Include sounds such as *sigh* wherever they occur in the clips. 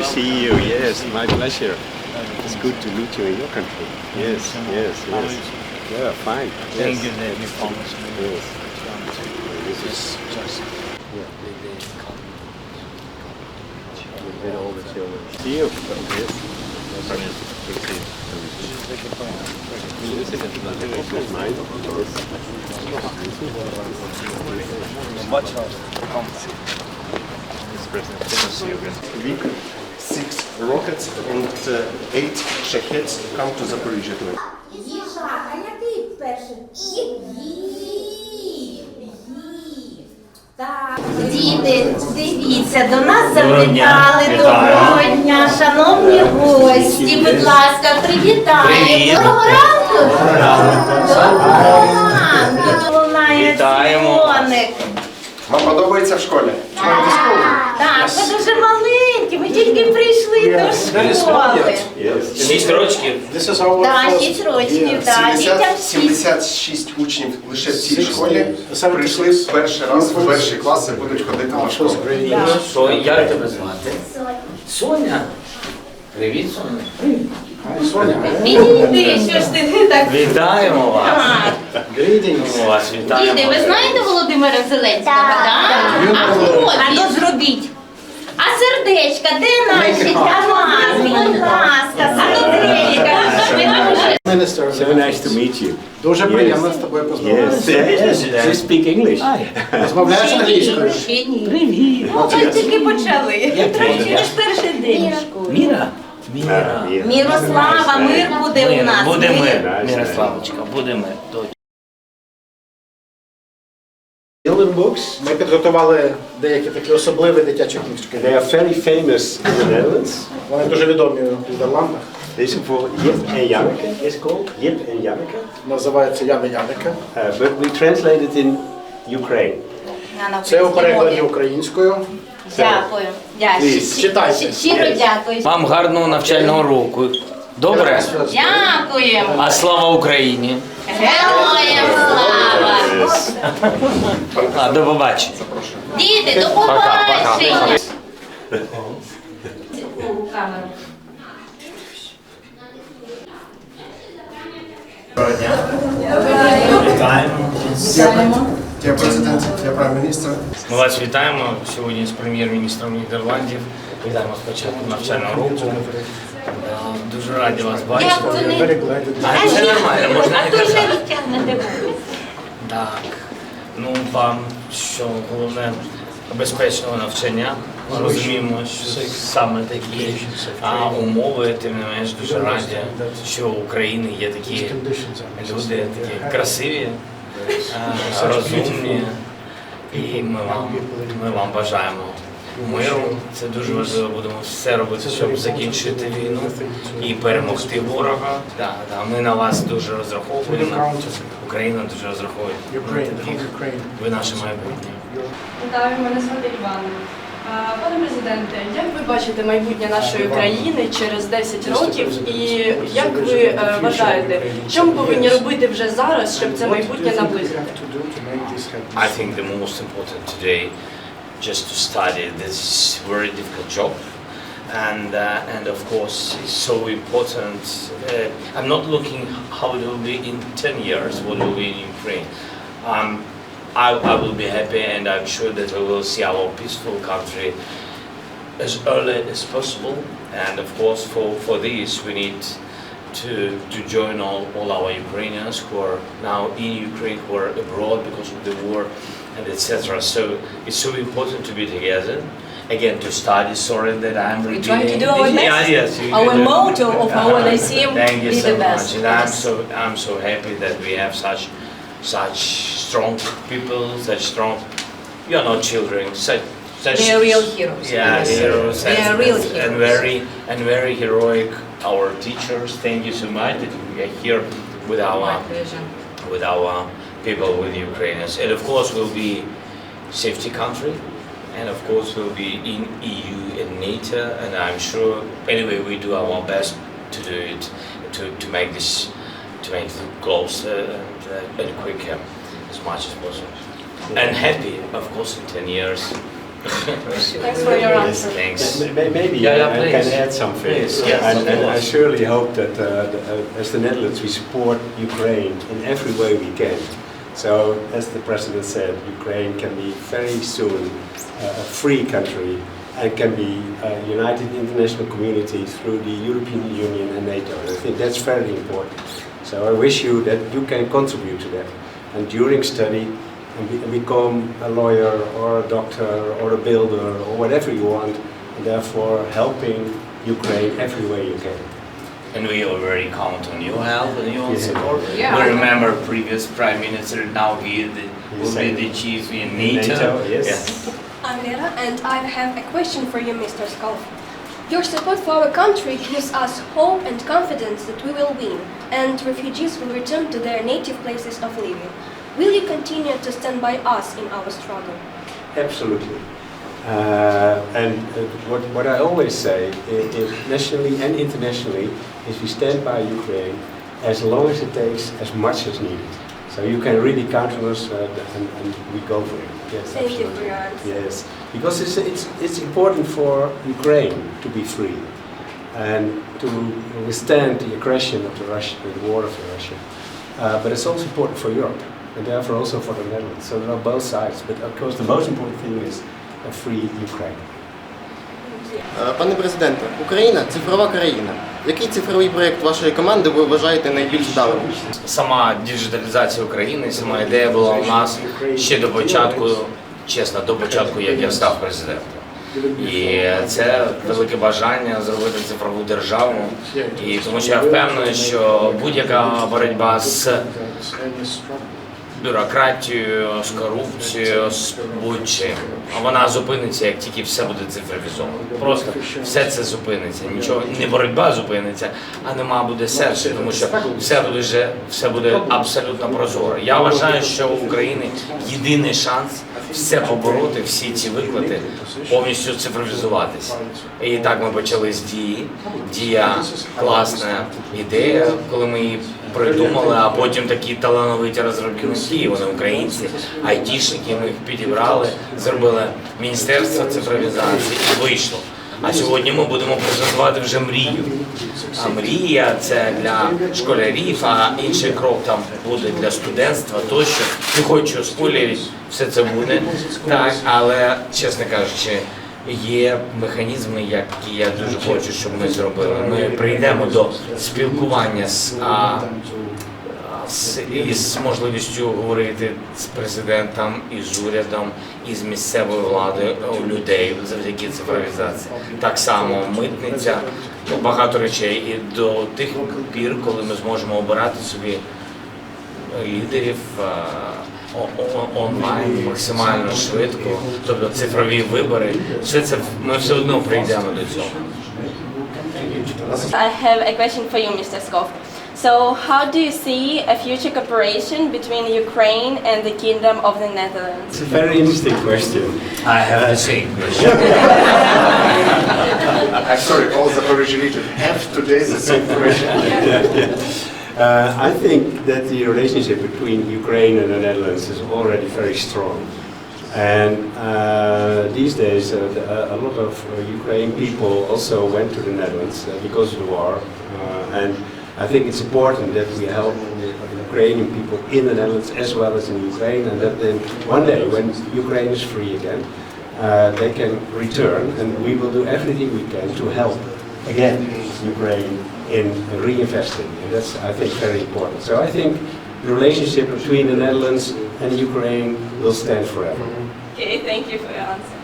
to see you. Yes, my pleasure. It's good to meet you in your country. Yes, yes, yes. Yeah, fine. Yes. Thank you that you promised me. Yes. This is Just, yeah. they, they come. with all the children. See you. Yes. This is mine. Much company. week, six rockets and uh, eight shaheds come to Zaporizhia. Їжак, а який перший? Їв. Так. Діти, дивіться, до нас завітали. Доброго дня, шановні гості. Будь ласка, привітаємо. Доброго ранку. Доброго ранку. Лунає дзвоник. Вам подобається в школі? Так, ви дуже тільки прийшли до школи. Yes. Шість рочків. Так, 6 років, так, дітям 70, 6. 76 учнів лише в цій школі прийшли перший раз в перші класи, будуть ходити до школи. Що, як тебе звати? Соня. Привіт, Соня. Підійди, що ж ти не так. Вітаємо вас. Так. Вас вітаємо. Діти, ви знаєте Володимира Зеленського? Так. А хто? А то зробіть. А сердечка, де наші? Будь ласка, сердечка. Дуже So nice to meet you. дуже приємно з тобою Yes. познайомитися. Do you speak English? Розмовляєш англійською? Ще ні. Привіт. Ну, ви тільки почали. Трошки ж перший день. Міра. Міра. Мірослава, мир буде у нас. Буде Мир. мир, Мирославочка, буде мир. Точно. Children books. Ми підготували деякі такі особливі дитячі книжки. They are very famous in the Netherlands. Вони дуже відомі в Нідерландах. Deze voor Jip en Janneke is called. Jip and Janneke. Називається Яна Яника. Uh, but we translate it in Ukraine. Це у перекладі українською. Дякую. Дякую. Читайте. Щ- Щиро дякую. Вам гарного навчального року. Добре? Дякуємо. А слава Україні! Героям слава. Дивлюсь. А, до побачення. Діти, до побачення. Доброго дня. Вітаємо. Я президент, я прайм-міністр. Ми вас вітаємо сьогодні з прем'єр-міністром Нідерландів. Вітаємо спочатку навчального року. Е, дуже раді вас бачити. Це нормально, можна не казати. Так. Ну вам що головне безпечного навчання. Ми розуміємо, що саме такі а, умови, тим не менш дуже раді, що в України є такі люди, такі красиві, розумні. І ми вам, ми вам бажаємо миру. Це дуже важливо. Будемо все робити, щоб закінчити війну і перемогти ворога. Да, да, ми на вас дуже розраховуємо. Україна дуже розраховує. Ви наше майбутнє. Вітаю, мене звати Івана. Пане президенте, як ви бачите майбутнє нашої країни через 10 років, і як ви е, вважаєте, що ми повинні робити вже зараз, щоб це майбутнє наблизити? I think the most important today just to study this is very difficult job. And, uh, and of course, it's so important. Uh, I'm not looking how it will be in 10 years, what will be in Ukraine. Um, I, I will be happy and I'm sure that we will see our peaceful country as early as possible. And of course, for, for this, we need to, to join all, all our Ukrainians who are now in Ukraine, who are abroad because of the war, and etc. So it's so important to be together. Again, to study. Sorry that I'm We're trying to do our Yeah, best. yes, Our motto of our Lyceum, *laughs* Thank you be so the best. much, and I'm so I'm so happy that we have such such strong people, such strong. You are not children, such. such They are real heroes. Yeah, Yes. heroes. They and, are real and, and very and very heroic. Our teachers. Thank you so much that we are here with our with our people, with Ukrainians, and of course we'll be safety country, and of course we'll be in EU and NATO, and I'm sure anyway we do our best to do it to, to make this to make it closer and, uh, and quicker as much as possible, and happy of course in ten years Thanks for your answer. Thanks. M- may- Maybe Yeah, yeah, I please. can add something. Please, yes, and, of and I course. surely hope that uh, the, uh, as the Netherlands we support Ukraine in every way we can. So as the president said, Ukraine can be very soon uh, a free country and can be a united international community through the European Union and NATO. And I think that's very important. So I wish you that you can contribute to that. And during study, and be- become a lawyer or a doctor or a builder or whatever you want, and therefore helping Ukraine every way you can. And we already count on your help and your Yeah. support. Yeah. We remember previous prime minister, now he the, will be the chief in In NATO. NATO, yes. Yeah. I'm Vera, and I have a question for you, Mr. Skolf. Your support for our country gives us hope and confidence that we will win, and refugees will return to their native places of living. Will you continue to stand by us in our struggle? Absolutely. Uh, and uh, what, what I always say, nationally and internationally, is we stand by Ukraine as long as it takes, as much as needed. So you can really count on us, uh, and, and we go for it. Yes, Thank you for absolutely. your answer. Yes, because it's, it's, it's important for Ukraine to be free and to withstand the aggression of the Russia, the war of Russia. Uh, but it's also important for Europe and therefore also for the Netherlands. So there are both sides. But of course, the most important thing is a free Ukraine. Е, Пане президенте, Україна цифрова країна. Який цифровий проєкт вашої команди ви вважаєте найбільш вдалим? Сама діджиталізація України, сама ідея була у нас ще до початку, чесно, до початку, як я став президентом. І це велике бажання зробити цифрову державу. І тому що я впевнений, що будь-яка боротьба з бюрократією, з корупцією, з будь-чим. А Вона зупиниться, як тільки все буде цифровізовано. Просто все це зупиниться. Нічого не боротьба зупиниться, а нема буде серця, тому що все буде вже все буде абсолютно прозоро. Я вважаю, що у України єдиний шанс все побороти, всі ці виклики, повністю цифровізуватися. І так ми почали з дії. Дія класна ідея, коли ми її придумали, а потім такі талановиті розробники, вони українці, айтішники, ми їх підібрали, зробили міністерство цифровізації і вийшло. А сьогодні ми будемо презентувати вже мрію. А мрія це для школярів, а інший крок там буде для студентства тощо. Не хочу спойлерити, все це буде. Так, але чесно кажучи, є механізми, які я дуже хочу, щоб ми зробили. Ми прийдемо до спілкування з. А, з, із можливістю говорити з президентом, і з урядом, і з місцевою владою людей завдяки цифровізації. Так само митниця, ну, багато речей. І до тих пір, коли ми зможемо обирати собі лідерів о- о- онлайн максимально швидко, тобто цифрові вибори, все це ми все одно прийдемо до цього. I have a question for you, Mr. Skov. So, how do you see a future cooperation between Ukraine and the Kingdom of the Netherlands? It's a very interesting question. I have the same question. *laughs* I'm sorry, all the originated have today the same question. *laughs* Uh, I think that the relationship between Ukraine and the Netherlands is already very strong. And uh, these days, uh, uh, a lot of uh, Ukrainian people also went to the Netherlands uh, because of the war. And I think it's important that we help the Ukrainian people in the Netherlands as well as in Ukraine, and that then one day, when Ukraine is free again, they can return, and we will do everything we can to help again Ukraine in reinvesting. And that's, I think, very important. So I think the relationship between the Netherlands and Ukraine will stand forever. Okay, thank you for your answer.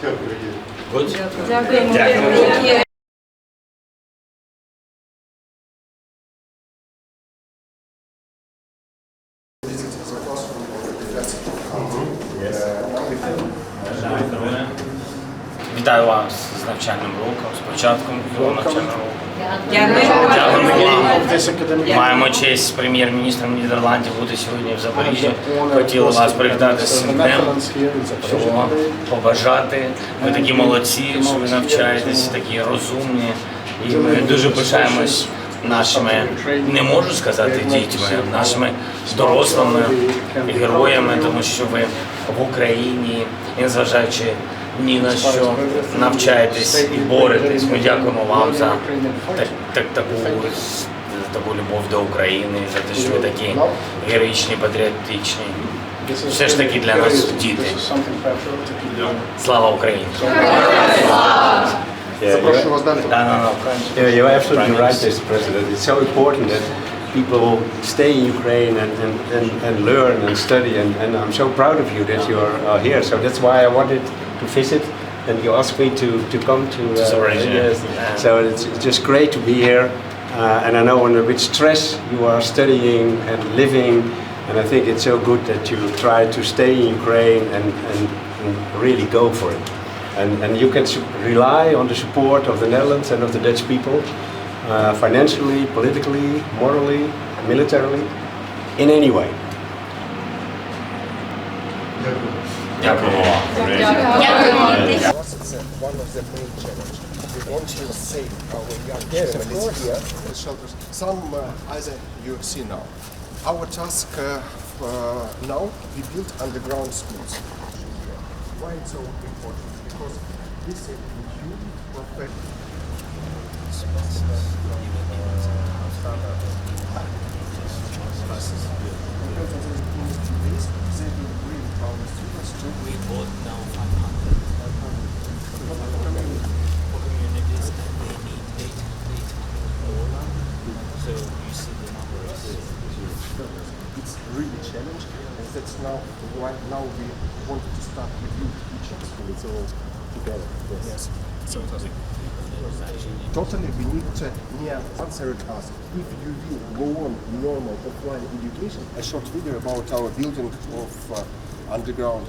Good. Good. Good. Роком, з початком цього навчального року. Дякую. Маємо честь з прем'єр-міністром Нідерландів бути сьогодні в Запоріжжі. Хотіли вас привітати з цим днем. Побажати. Ви такі молодці, що ви навчаєтесь, такі розумні. І ми дуже пишаємось нашими, не можу сказати дітьми, нашими дорослими героями, тому що ви в Україні, незважаючи ні на що, навчаєтесь і боретесь. Ми дякуємо вам за так, так, таку, таку любов до України, за те, що ви такі героїчні, патріотичні. Все ж таки для нас діти. Слава Україні! yeah, the pressure was done no, no, no. Yeah, you're absolutely right, Mr. President. It's so important that people stay in Ukraine and, and, and, and learn and study. And, and, I'm so proud of you that you are, here. So that's why I wanted to visit and you asked me to, to come to. Uh, uh, yes. So it's, it's, just great to be here. Uh, and I know under which stress you are studying and living. And I think it's so good that you try to stay in Ukraine and, and, and really go for it. And, and you can rely on the support of the Netherlands and of the Dutch people uh, financially, politically, morally, militarily, in any way. Yeah, It's one of the main challenges. We want to save our young yes, Germans here in shelters. Some uh, either you see now. Our task uh, uh, now, we build underground schools. Why it's so because this is a huge perfect We bought now 500 for communities need 8, 800 more. So you see the number is it's really challenge and that's now why now we wanted to start with you teachers all together. Yes, So totally we need to near answered us if you will go on normal offline education. A short video about our building of uh, underground